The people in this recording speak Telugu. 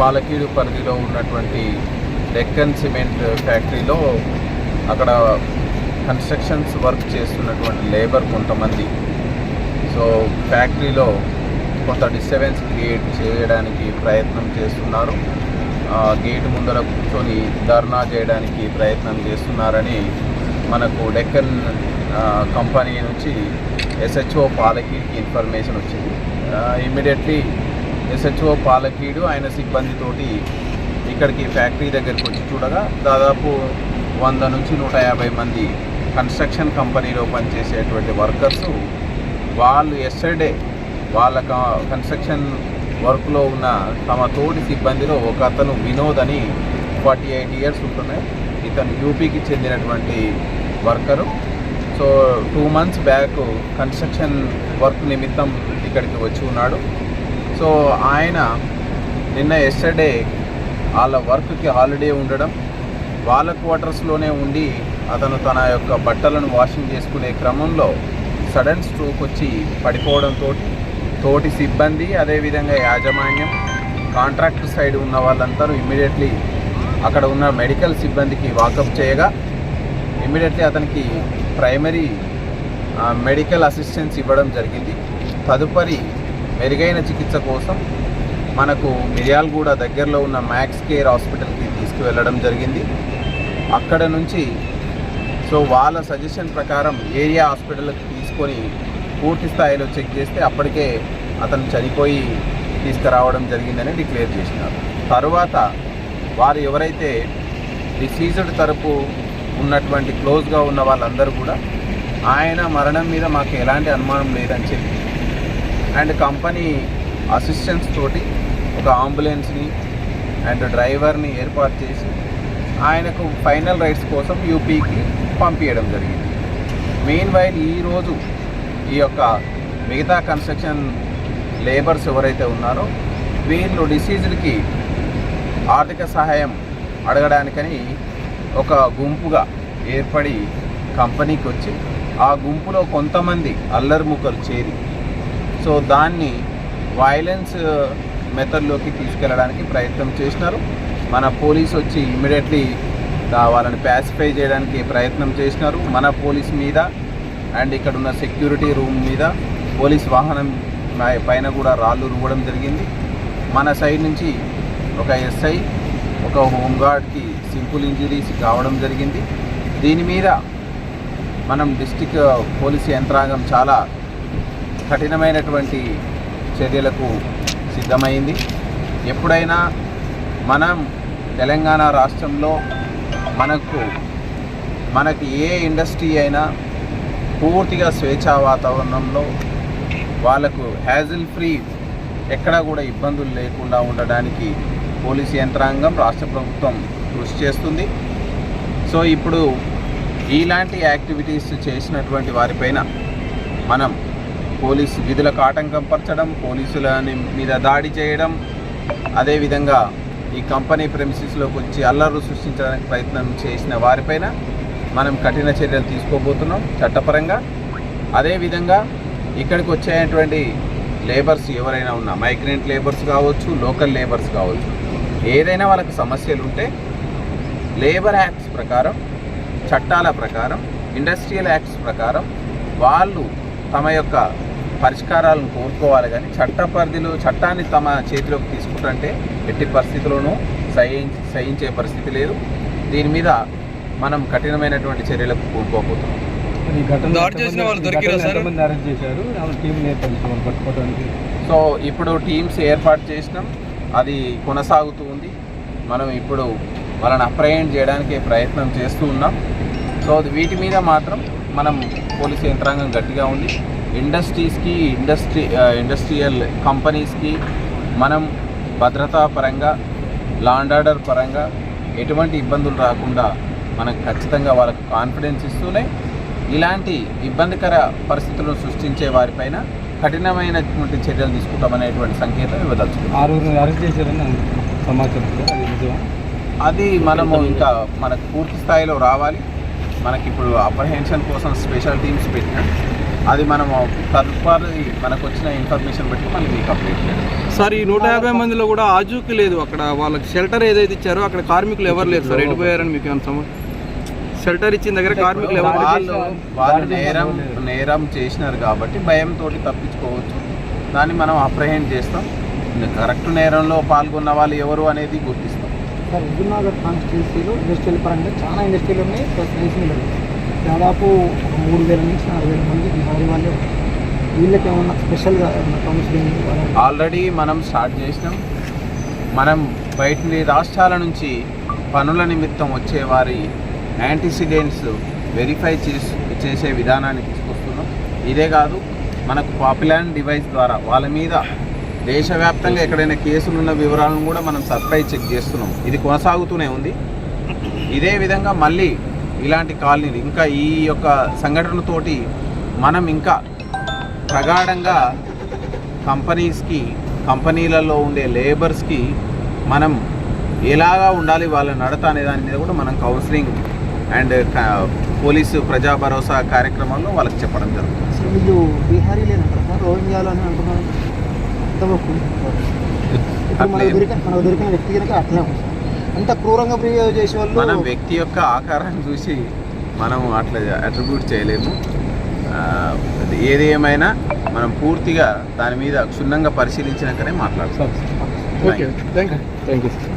పాలకీడు పరిధిలో ఉన్నటువంటి డెక్కన్ సిమెంట్ ఫ్యాక్టరీలో అక్కడ కన్స్ట్రక్షన్స్ వర్క్ చేస్తున్నటువంటి లేబర్ కొంతమంది. సో ఫ్యాక్టరీలో కొంత డిస్టర్బెన్స్ క్రియేట్ చేయడానికి ప్రయత్నం చేస్తున్నారు. గేటు గేట్ ముందర కూర్చొని ధర్నా చేయడానికి ప్రయత్నం చేస్తున్నారని మనకు డెక్కన్ కంపెనీ నుంచి ఎస్హెచ్ఓ పాలకీడ్కి ఇన్ఫర్మేషన్ వచ్చింది. ఇమ్మీడియట్లీ ఎస్హెచ్ఓ పాలకీడు ఆయన సిబ్బందితోటి ఇక్కడికి ఫ్యాక్టరీ దగ్గరికి వచ్చి చూడగా దాదాపు వంద నుంచి నూట యాభై మంది కన్స్ట్రక్షన్ కంపెనీలో పనిచేసేటువంటి వర్కర్స్ వాళ్ళు ఎస్టర్డే వాళ్ళ కన్స్ట్రక్షన్ వర్క్లో ఉన్న తమ తోటి సిబ్బందిలో ఒక అతను వినోద్ అని ఫార్టీ ఎయిట్ ఇయర్స్ ఉంటున్నాయి ఇతను యూపీకి చెందినటువంటి worker. So two months back construction work నిమిత్తం ఇక్కడికి వచ్చి ఉన్నాడు. సో ఆయన నిన్న ఎస్టర్డే వాళ్ళ వర్క్కి హాలిడే ఉండడం వాళ్ళ క్వార్టర్స్లోనే ఉండి అతను తన యొక్క బట్టలను వాషింగ్ చేసుకునే క్రమంలో సడన్ స్ట్రోక్ వచ్చి పడిపోవడంతో తోటి సిబ్బంది అదేవిధంగా యాజమాన్యం కాంట్రాక్ట్ సైడ్ ఉన్న వాళ్ళందరూ ఇమ్మీడియట్లీ అక్కడ ఉన్న మెడికల్ సిబ్బందికి వాకప్ చేయగా ఇమ్మీడియట్లీ అతనికి ప్రైమరీ మెడికల్ అసిస్టెన్స్ ఇవ్వడం జరిగింది. తదుపరి మెరుగైన చికిత్స కోసం మనకు మిర్యాలగూడ దగ్గరలో ఉన్న మ్యాక్స్ కేర్ హాస్పిటల్కి తీసుకువెళ్ళడం జరిగింది. అక్కడ నుంచి సో వాళ్ళ సజెషన్ ప్రకారం ఏరియా హాస్పిటల్కి తీసుకొని పూర్తి స్థాయిలో చెక్ చేస్తే అప్పటికే అతను చనిపోయి తీసుకురావడం జరిగిందని డిక్లేర్ చేసినారు. తర్వాత వారు ఎవరైతే డిసీజ్డ్ తరపు ఉన్నటువంటి క్లోజ్గా ఉన్న వాళ్ళందరూ కూడా ఆయన మరణం మీద మాకు ఎలాంటి అనుమానం లేదని చెప్పి అండ్ కంపెనీ అసిస్టెన్స్ తోటి ఒక అంబులెన్స్ని అండ్ డ్రైవర్ని ఏర్పాటు చేసి ఆయనకు ఫైనల్ రైట్స్ కోసం యూపీకి పంపించడం జరిగింది. మెయిన్ వైల్ ఈరోజు ఈ యొక్క మిగతా కన్స్ట్రక్షన్ లేబర్స్ ఎవరైతే ఉన్నారో వీళ్ళు డిసీజులకి ఆర్థిక సహాయం అడగడానికని ఒక గుంపుగా ఏర్పడి కంపెనీకి వచ్చి ఆ గుంపులో కొంతమంది అల్లరి ముక్కలు చేరి సో దాన్ని వైలెన్స్ మెథడ్లోకి uh, తీసుకెళ్ళడానికి ప్రయత్నం చేసినారు. మన పోలీస్ వచ్చి ఇమ్మీడియట్లీ వాళ్ళని ప్యాసిఫై చేయడానికి ప్రయత్నం చేసినారు. మన పోలీస్ మీద అండ్ ఇక్కడ ఉన్న సెక్యూరిటీ రూమ్ మీద పోలీస్ వాహనం పైన కూడా రాళ్ళు రువ్వడం జరిగింది. మన సైడ్ నుంచి ఒక ఎస్ఐ ఒక హోంగార్డ్కి సింపుల్ ఇంజరీస్ కావడం జరిగింది. దీని మీద మనం డిస్టిక్ uh, పోలీస్ యంత్రాంగం చాలా కఠినమైనటువంటి చర్యలకు సిద్ధమైంది. ఎప్పుడైనా మనం తెలంగాణ రాష్ట్రంలో మనకు మనకి ఏ ఇండస్ట్రీ అయినా పూర్తిగా స్వేచ్ఛా వాతావరణంలో వాళ్ళకు హ్యాజిల్ ఫ్రీ ఎక్కడా కూడా ఇబ్బందులు లేకుండా ఉండడానికి పోలీస్ యంత్రాంగం రాష్ట్ర ప్రభుత్వం కృషి చేస్తుంది. సో ఇప్పుడు ఇలాంటి యాక్టివిటీస్ చేసినటువంటి వారిపైన మనం పోలీస్ విధులకు ఆటంకం పరచడం పోలీసుల మీద దాడి చేయడం అదేవిధంగా ఈ కంపెనీ ప్రెమిసిస్లోకి వచ్చి అల్లర్లు సృష్టించడానికి ప్రయత్నం చేసిన వారిపైన మనం కఠిన చర్యలు తీసుకోబోతున్నాం చట్టపరంగా. అదేవిధంగా ఇక్కడికి వచ్చేటువంటి లేబర్స్ ఎవరైనా ఉన్నా మైగ్రెంట్ లేబర్స్ కావచ్చు లోకల్ లేబర్స్ కావచ్చు ఏదైనా వాళ్ళకి సమస్యలు ఉంటే లేబర్ యాక్ట్స్ ప్రకారం చట్టాల ప్రకారం ఇండస్ట్రియల్ యాక్ట్స్ ప్రకారం వాళ్ళు తమ యొక్క పరిష్కారాలను కోరుకోవాలి కానీ చట్ట పరిధిలో చట్టాన్ని తమ చేతిలోకి తీసుకుంటుంటే ఎట్టి పరిస్థితుల్లోనూ సహించి సహించే పరిస్థితి లేదు. దీని మీద మనం కఠినమైనటువంటి చర్యలకు కోరుకోబోతున్నాం సో ఇప్పుడు టీమ్స్ ఏర్పాటు చేసినాం. అది కొనసాగుతూ ఉంది. మనం ఇప్పుడు వాళ్ళని అప్రయెంట్ చేయడానికి ప్రయత్నం చేస్తూ ఉన్నాం. సో వీటి మీద మాత్రం మనం పోలీస్ యంత్రాంగం గట్టిగా ఉంది. ఇండస్ట్రీస్కి ఇండస్ట్రీ ఇండస్ట్రియల్ కంపెనీస్కి మనం భద్రతా పరంగా లాండ్ ఆర్డర్ పరంగా ఎటువంటి ఇబ్బందులు రాకుండా మనం ఖచ్చితంగా వాళ్ళకు కాన్ఫిడెన్స్ ఇస్తూనే ఇలాంటి ఇబ్బందికర పరిస్థితులను సృష్టించే వారిపైన కఠినమైనటువంటి చర్యలు తీసుకుంటామనేటువంటి సంకేతం ఇవ్వదలుచుకున్నాం. సమాచారం అది మనము ఇంకా మనకు పూర్తి స్థాయిలో రావాలి. మనకి ఇప్పుడు అప్రహెన్షన్ కోసం స్పెషల్ టీమ్స్ పెట్టినాం. అది మనం తదుపరి మనకు వచ్చిన ఇన్ఫర్మేషన్ బట్టి మనం మీకు అప్డేట్ చేయాలి. సార్ ఈ నూట యాభై మందిలో కూడా ఆజూకి లేదు. అక్కడ వాళ్ళకి షెల్టర్ ఏదైతే ఇచ్చారో అక్కడ కార్మికులు ఎవరు లేరు సార్? ఎడిపోయారని మీకు సమ షెల్టర్ ఇచ్చిన దగ్గర కార్మికులు ఎవరు. వాళ్ళు వాళ్ళు నేరం నేరం చేసినారు కాబట్టి భయంతో తప్పించుకోవచ్చు. దాన్ని మనం అప్రహెండ్ చేస్తాం. కరెక్ట్ నేరంలో పాల్గొన్న వాళ్ళు ఎవరు అనేది గుర్తిస్తాం. సార్ హుజూర్నగర్ కాన్స్టిట్యూన్సీలో ఇండస్ట్రియల్ పరంగా చాలా ఇండస్ట్రీలు ఉన్నాయి ప్లస్ రైస్ దాదాపు మూడు వేల నుంచి నాలుగు వేల మంది బీహారీ వాళ్ళే వీళ్ళకి ఏమన్నా స్పెషల్గా కౌన్సిలింగ్ ఆల్రెడీ మనం స్టార్ట్ చేసినాం. మనం బయట రాష్ట్రాల నుంచి పనుల నిమిత్తం వచ్చే వారి యాంటీసిడెంట్స్ వెరిఫై చేసి చేసే విధానాన్ని తీసుకొస్తున్నాం. ఇదే కాదు మనకు పాపులాన్ డివైస్ ద్వారా వాళ్ళ మీద దేశవ్యాప్తంగా ఎక్కడైనా కేసులున్న వివరాలను కూడా మనం సర్ప్రైజ్ చెక్ చేస్తున్నాం. ఇది కొనసాగుతూనే ఉంది. ఇదే విధంగా మళ్ళీ ఇలాంటి కాలనీలు ఇంకా ఈ యొక్క సంఘటనతోటి మనం ఇంకా ప్రగాఢంగా కంపెనీస్కి కంపెనీలలో ఉండే లేబర్స్కి మనం ఎలాగా ఉండాలి వాళ్ళ నడత అనే దాని మీద కూడా మనం కౌన్సిలింగ్ అండ్ పోలీసు ప్రజా భరోసా కార్యక్రమంలో వాళ్ళకి చెప్పడం జరుగుతుంది వీళ్ళు అంటున్నారు. దొరికిన వ్యక్తి కనుక అట్లే. అంత క్రూరంగా బిహేవ్ చేసే మనం వాళ్ళు వ్యక్తి యొక్క ఆకారాన్ని చూసి మనం అట్లా అట్రిబ్యూట్ చేయలేము. ఏది ఏమైనా మనం పూర్తిగా దాని మీద క్షుణ్ణంగా పరిశీలించినాకనే మాట్లాడతాం. Okay. Thank you thank you sir